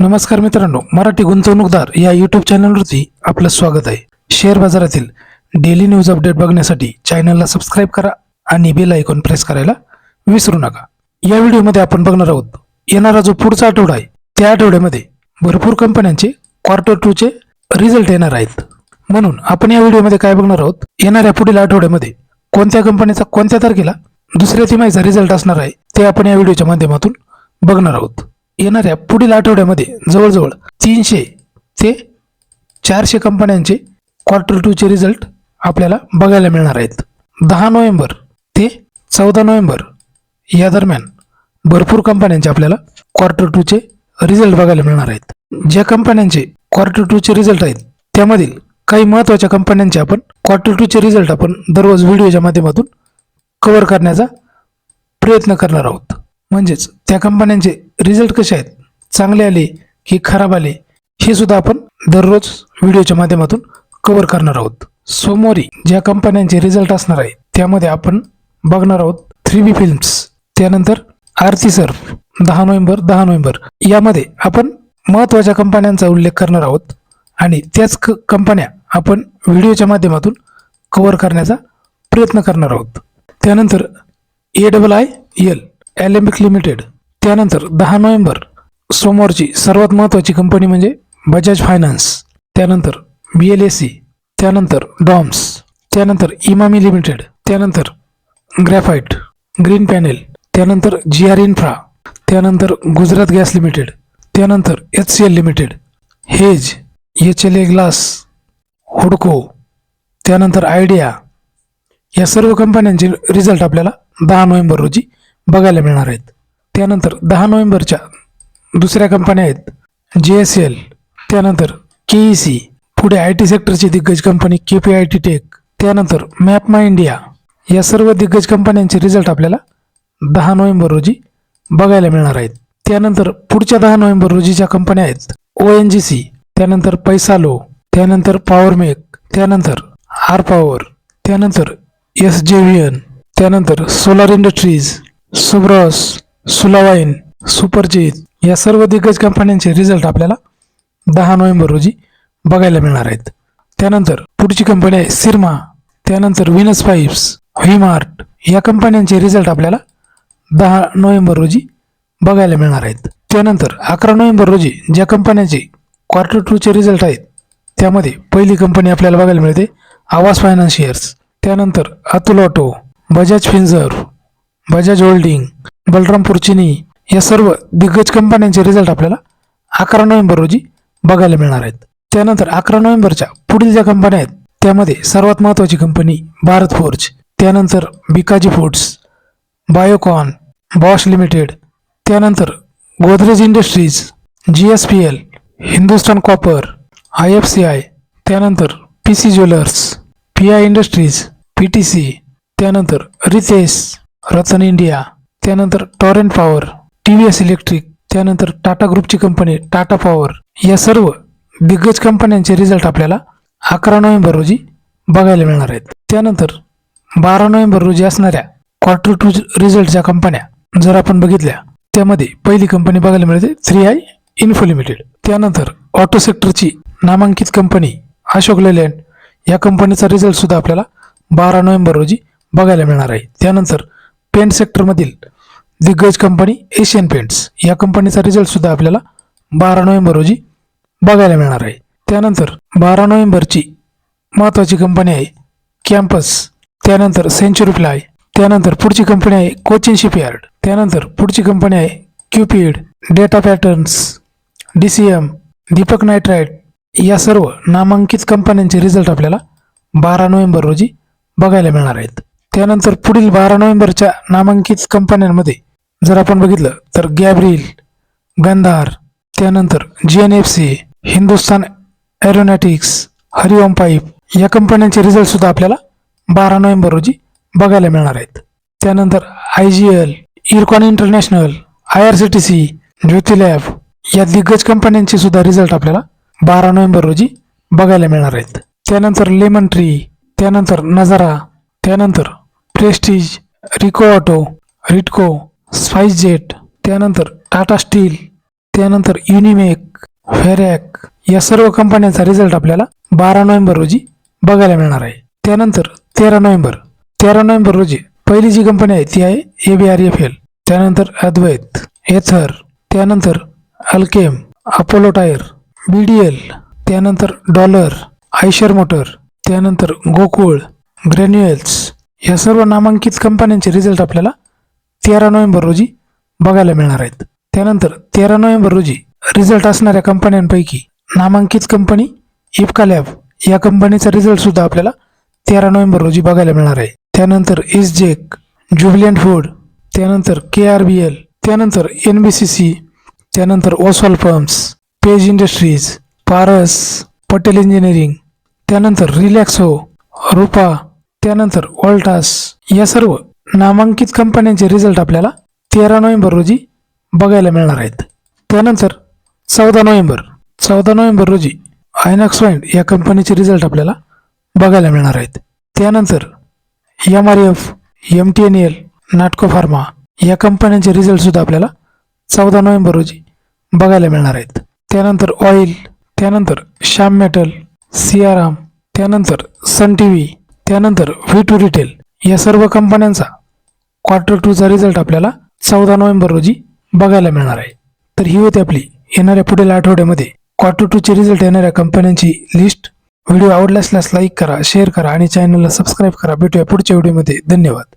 नमस्कार मित्रांनो मराठी गुंतवणूकदार या यूट्यूब चॅनलवरती आपलं स्वागत आहे. शेअर बाजारातील डेली न्यूज अपडेट बघण्यासाठी चॅनलला सबस्क्राईब करा आणि बेल आयकॉन प्रेस करायला विसरू नका. या व्हिडिओमध्ये आपण बघणार आहोत येणारा जो पुढचा आठवडा आहे त्या आठवड्यामध्ये भरपूर कंपन्यांचे क्वार्टर टूचे रिझल्ट येणार आहेत. म्हणून आपण या व्हिडिओमध्ये काय बघणार आहोत येणाऱ्या पुढील आठवड्यामध्ये कोणत्या कंपनीचा कोणत्या तारखेला दुसऱ्या तिमाहीचा रिझल्ट असणार आहे ते आपण या व्हिडिओच्या माध्यमातून बघणार आहोत. येणाऱ्या पुढील आठवड्यामध्ये जवळजवळ तीनशे ते चारशे कंपन्यांचे क्वार्टर टूचे रिझल्ट आपल्याला बघायला मिळणार आहेत. दहा नोव्हेंबर ते चौदा नोव्हेंबर या दरम्यान भरपूर कंपन्यांचे आपल्याला क्वार्टर टूचे रिझल्ट बघायला मिळणार आहेत. ज्या कंपन्यांचे क्वार्टर टूचे रिझल्ट आहेत त्यामधील काही महत्त्वाच्या कंपन्यांचे आपण क्वार्टर टूचे रिझल्ट आपण दररोज व्हिडिओच्या माध्यमातून कव्हर करण्याचा प्रयत्न करणार आहोत. म्हणजेच त्या कंपन्यांचे रिझल्ट कसे आहेत? चांगले आले की खराब आले? हे सुद्धा आपण दररोज व्हिडिओच्या माध्यमातून कव्हर करणार आहोत. सोमवारी ज्या कंपन्यांचे रिझल्ट असणार आहे त्यामध्ये आपण बघणार आहोत थ्री बी फिल्म्स त्यानंतर आरती सर्फ दहा नोव्हेंबर दहा नोव्हेंबर. यामध्ये आपण महत्त्वाच्या कंपन्यांचा उल्लेख करणार आहोत आणि त्याच क कंपन्या आपण व्हिडिओच्या माध्यमातून कव्हर करण्याचा प्रयत्न करणार आहोत. त्यानंतर A double I L Alembic limited. त्यानंतर दहा नोव्हेंबर सोमवारची सर्वात महत्त्वाची कंपनी म्हणजे बजाज फायनान्स. त्यानंतर बी एल ए सी त्यानंतर डॉम्स त्यानंतर इमामी लिमिटेड त्यानंतर ग्रॅफाईट ग्रीन पॅनेल त्यानंतर जी आर इन्फ्रा त्यानंतर गुजरात गॅस लिमिटेड त्यानंतर एच सी एल लिमिटेड हेज एच एल ए ग्लास हुडको त्यानंतर आयडिया. या सर्व कंपन्यांचे रिझल्ट आपल्याला दहा नोव्हेंबर रोजी बघायला मिळणार आहेत. त्यानंतर दहा नोव्हेंबरच्या दुसऱ्या कंपन्या आहेत. जे एस एल त्यानंतर के ई सी पुढे आय टी सेक्टरची दिग्गज company K P I T tech त्यानंतर मॅप माय इंडिया या सर्व दिग्गज कंपन्यांचे रिझल्ट आपल्याला दहा नोव्हेंबर रोजी बघायला मिळणार आहेत. त्यानंतर पुढच्या दहा नोव्हेंबर रोजीच्या कंपन्या आहेत ओ एन जी सी त्यानंतर पैसालो त्यानंतर पॉवरमेक त्यानंतर आर पॉवर त्यानंतर एस जे व्ही एन त्यानंतर सोलार इंडस्ट्रीज सुब्रॉस सुलावाईन सुपरजीत या सर्व दिग्गज कंपन्यांचे रिझल्ट आपल्याला दहा नोव्हेंबर रोजी बघायला मिळणार आहेत. त्यानंतर पुढची कंपनी आहे सिरमा त्यानंतर विनस पाईप्स व्हीमार्ट या कंपन्यांचे रिझल्ट आपल्याला दहा नोव्हेंबर रोजी बघायला मिळणार आहेत. त्यानंतर अकरा नोव्हेंबर रोजी ज्या कंपन्यांचे क्वार्टर टूचे रिझल्ट आहेत त्यामध्ये पहिली कंपनी आपल्याला बघायला मिळते आवास फायनान्शियर्स त्यानंतर Atul auto Bajaj finserv Bajaj holding Balrampur Chini या सर्व दिग्गज कंपन्यांचे रिझल्ट आपल्याला अकरा नोव्हेंबर रोजी बघायला मिळणार आहेत. त्यानंतर अकरा नोव्हेंबरच्या पुढील ज्या कंपन्या आहेत त्यामध्ये सर्वात महत्त्वाची कंपनी भारत फोर्ज त्यानंतर Bikaji foods Biocon Bosch limited त्यानंतर Godrej industries G S P L Hindustan copper I F C I त्यानंतर P C jewellers P I industries P T C त्यानंतर रितेश रतन इंडिया त्यानंतर Torrent power T V S electric त्यानंतर टाटा ग्रुपची company Tata power या सर्व दिग्गज कंपन्यांचे रिझल्ट आपल्याला अकरा नोव्हेंबर रोजी बघायला मिळणार आहेत. त्यानंतर बारा नोव्हेंबर रोजी असणाऱ्या क्वार्टर टू रिझल्टच्या कंपन्या जर आपण बघितल्या त्यामध्ये पहिली कंपनी बघायला मिळते थ्री आय इन्फो लिमिटेड त्यानंतर ऑटो सेक्टरची नामांकित कंपनी अशोक लेलँड या कंपनीचा रिझल्ट सुद्धा आपल्याला बारा नोव्हेंबर रोजी बघायला मिळणार आहे. त्यानंतर पेंट सेक्टरमधील दिग्गज कंपनी एशियन पेंट्स या कंपनीचा रिझल्टसुद्धा आपल्याला बारा नोव्हेंबर रोजी बघायला मिळणार आहे. त्यानंतर बारा नोव्हेंबरची महत्त्वाची कंपनी आहे कॅम्पस. त्यानंतर सेंचुरी फ्लाय त्यानंतर पुढची कंपनी आहे कोचिन शिपयार्ड. त्यानंतर पुढची कंपनी आहे Cupid data patterns D C M Deepak nitrite या सर्व नामांकित कंपन्यांचे रिझल्ट आपल्याला बारा नोव्हेंबर रोजी बघायला मिळणार आहेत. त्यानंतर पुढील बारा नोव्हेंबरच्या नामांकित कंपन्यांमध्ये जर आपण बघितलं तर गॅब्रिल गंधार त्यानंतर G N F C Hindustan aeronautics Hariom pipe या कंपन्यांचे रिझल्ट सुद्धा आपल्याला बारा नोव्हेंबर रोजी बघायला मिळणार आहेत. त्यानंतर I G L Ircon international I R C T C Jyoti lab या दिग्गज कंपन्यांचे सुद्धा रिझल्ट आपल्याला बारा नोव्हेंबर रोजी बघायला मिळणार आहेत. त्यानंतर लेमन ट्री त्यानंतर नजारा त्यानंतर Prestige Rico auto Ritco spice jet त्यानंतर टाटा स्टील त्यानंतर युनिमेक फेरॅक या सर्व कंपन्यांचा रिझल्ट आपल्याला बारा नोव्हेंबर रोजी बघायला मिळणार आहे. त्यानंतर तेरा नोव्हेंबर. तेरा नोव्हेंबर रोजी पहिली जी कंपनी आहे ती आहे A B R F L त्यानंतर अद्वैत एथर त्यानंतर Alkem Apollo tyre B D L त्यानंतर डॉलर आयशर मोटर त्यानंतर गोकुळ ग्रॅन्युएल्स या सर्व नामांकित कंपन्यांचे रिझल्ट आपल्याला तेरा नोव्हेंबर रोजी बघायला मिळणार आहेत. त्यानंतर तेरा नोव्हेंबर रोजी रिझल्ट असणाऱ्या कंपन्यांपैकी नामांकित कंपनी इफ्का लॅब या कंपनीचा रिझल्ट सुद्धा आपल्याला तेरा नोव्हेंबर रोजी बघायला मिळणार आहे. त्यानंतर इसजेक ज्युबिलियंट फूड त्यानंतर के आर बी एल त्यानंतर एन बी सी सी त्यानंतर Oswal firms Page industries Paras Patel engineering त्यानंतर रिलॅक्सो रुपा त्यानंतर ऑल्टास या सर्व नामांकित कंपन्यांचे रिझल्ट आपल्याला तेरा नोव्हेंबर रोजी बघायला मिळणार आहेत. त्यानंतर चौदा नोव्हेंबर चौदा नोव्हेंबर रोजी आयनॉक्स वाईंड या कंपनीचे रिझल्ट आपल्याला बघायला मिळणार आहेत. त्यानंतर M R F M T N L Natco pharma या कंपन्यांचे रिझल्टसुद्धा आपल्याला चौदा नोव्हेंबर रोजी बघायला मिळणार आहेत. त्यानंतर ऑइल त्यानंतर श्याम मेटल सियाराम त्यानंतर सन टी व्ही त्यानंतर व्ही टू रिटेल या सर्व कंपन्यांचा क्वार्टर टूचा रिझल्ट आपल्याला चौदा नोव्हेंबर रोजी बघायला मिळणार आहे. तर ही होती आपली येणाऱ्या पुढील आठवड्यामध्ये क्वार्टर टूचे रिझल्ट येणाऱ्या कंपन्यांची लिस्ट व्हिडिओ आवडला असल्यास लाईक करा शेअर करा आणि चॅनलला सबस्क्राईब करा. भेटूया पुढच्या व्हिडिओमध्ये धन्यवाद.